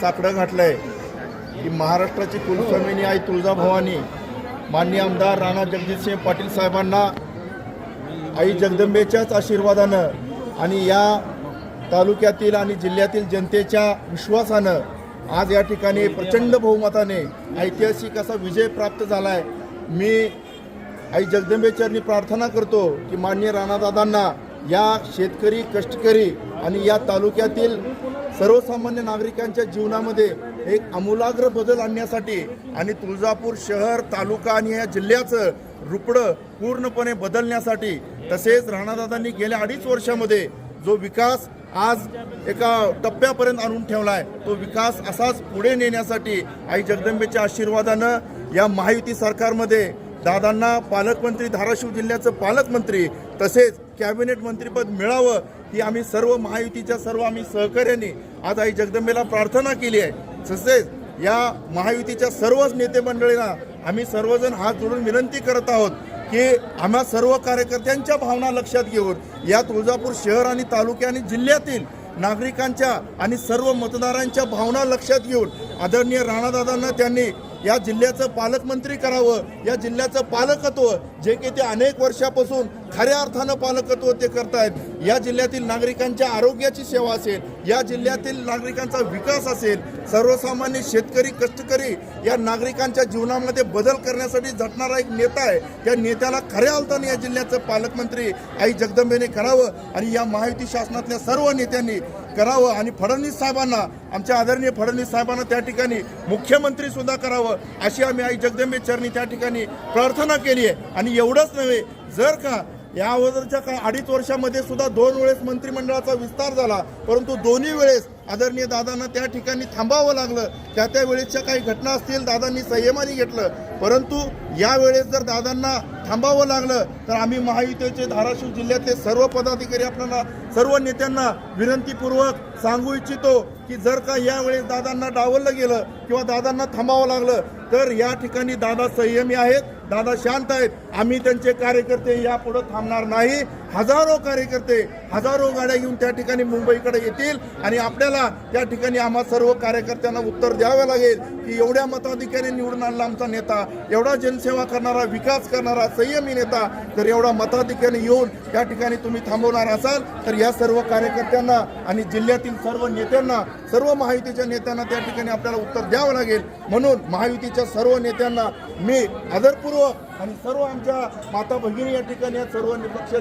साकडं घातलंय की महाराष्ट्राची कुलस्वामिनी आई तुळजाभवानी मान्य आमदार राणा जगजितसिंह पाटील साहेबांना आई जगदंबेच्याच आशीर्वादानं आणि या तालुक्यातील आणि जिल्ह्यातील जनतेच्या विश्वासानं आज या ठिकाणी प्रचंड बहुमताने ऐतिहासिक असा विजय प्राप्त झाला आहे मी आई जगदंबेचरणी प्रार्थना करतो की मान्य राणादादांना या शेतकरी कष्टकरी आणि या तालुक्यातील सर्वसामान्य नागरिकांच्या जीवनामध्ये एक आमूलाग्र बदल आणण्यासाठी आणि तुळजापूर शहर तालुका आणि या जिल्ह्याचं रुपडं पूर्णपणे बदलण्यासाठी तसेच राणादादांनी गेल्या अडीच वर्षामध्ये जो विकास आज एका टप्प्यापर्यंत आणून ठेवला आहे तो विकास असाच पुढे नेण्यासाठी आई जगदंबेच्या आशीर्वादानं या महायुती सरकारमध्ये दादांना पालकमंत्री धाराशिव जिल्ह्याचं पालकमंत्री तसेच कॅबिनेट मंत्रीपद मिळावं ही आम्ही सर्व महायुतीच्या सर्व आम्ही सहकार्यांनी आज आई जगदंबेला प्रार्थना केली आहे. तसेच या महायुतीच्या सर्वच नेते मंडळींना आम्ही सर्वजण हात जोडून विनंती करत आहोत की आम्हा सर्व कार्यकर्त्यांच्या भावना लक्षात घेऊन या तुळजापूर शहर आणि तालुके आणि जिल्ह्यातील नागरिकांच्या आणि सर्व मतदारांच्या भावना लक्षात घेऊन आदरणीय राणादादांना त्यांनी या जिल्ह्याचं पालकमंत्री करावं या जिल्ह्याचं पालकत्व जे की ते अनेक वर्षापासून खऱ्या अर्थानं पालकत्व ते करतायत. या जिल्ह्यातील नागरिकांच्या आरोग्याची सेवा असेल या जिल्ह्यातील नागरिकांचा विकास असेल सर्वसामान्य शेतकरी कष्टकरी या नागरिकांच्या जीवनामध्ये बदल करण्यासाठी झटणारा एक नेता आहे. त्या नेत्याला खऱ्या अर्थाने या जिल्ह्याचं पालकमंत्री आई जगदंबेने करावं आणि या महायुती शासनातल्या सर्व नेत्यांनी करावं आणि फडणवीस साहेबांना आमच्या आदरणीय फडणवीस साहेबांना त्या ठिकाणी मुख्यमंत्री सुद्धा करावं अशी आम्ही आई जगदंबे चरणी त्या ठिकाणी प्रार्थना केली आहे. आणि एवढंच नव्हे जर का या अगोदरच्या काही अडीच वर्षामध्ये सुद्धा दोन वेळेस मंत्रिमंडळाचा विस्तार झाला परंतु दोन्ही वेळेस आदरणीय दादांना त्या ठिकाणी थांबावं लागलं. त्या त्या वेळेसच्या काही घटना असतील दादांनी संयमाने घेतलं. परंतु यावेळेस जर दादांना थांबावं लागलं तर आम्ही महायुतीचे धाराशिव जिल्ह्यातले सर्व पदाधिकारी आपल्याला सर्व नेत्यांना विनंतीपूर्वक सांगू इच्छितो की जर का यावेळेस दादांना डावललं गेलं किंवा दादांना थांबावं लागलं तर या ठिकाणी दादा संयमी आहेत दादा शांत आहेत. आम्ही त्यांचे कार्यकर्ते यापुढे थांबणार नाही. हजारो कार्यकर्ते हजारो गाड्या घेऊन त्या ठिकाणी मुंबईकडे येतील आणि आपल्याला त्या ठिकाणी आम्हा सर्व कार्यकर्त्यांना उत्तर द्यावं लागेल की एवढ्या मताधिकारी निवडून आणला आमचा नेता एवढा जनसेवा करणारा विकास करणारा संयमी नेता तर एवढा मताधिक्याने येऊन त्या ठिकाणी तुम्ही थांबवणार असाल तर या सर्व कार्यकर्त्यांना आणि जिल्ह्यातील सर्व नेत्यांना सर्व महायुतीच्या नेत्यांना त्या ठिकाणी आपल्याला उत्तर द्यावं लागेल. म्हणून महायुतीच्या सर्व नेत्यांना मी आदरपूर्वक आणि सर्व आमच्या माता भगिनी या ठिकाणी या सर्व पक्षाचे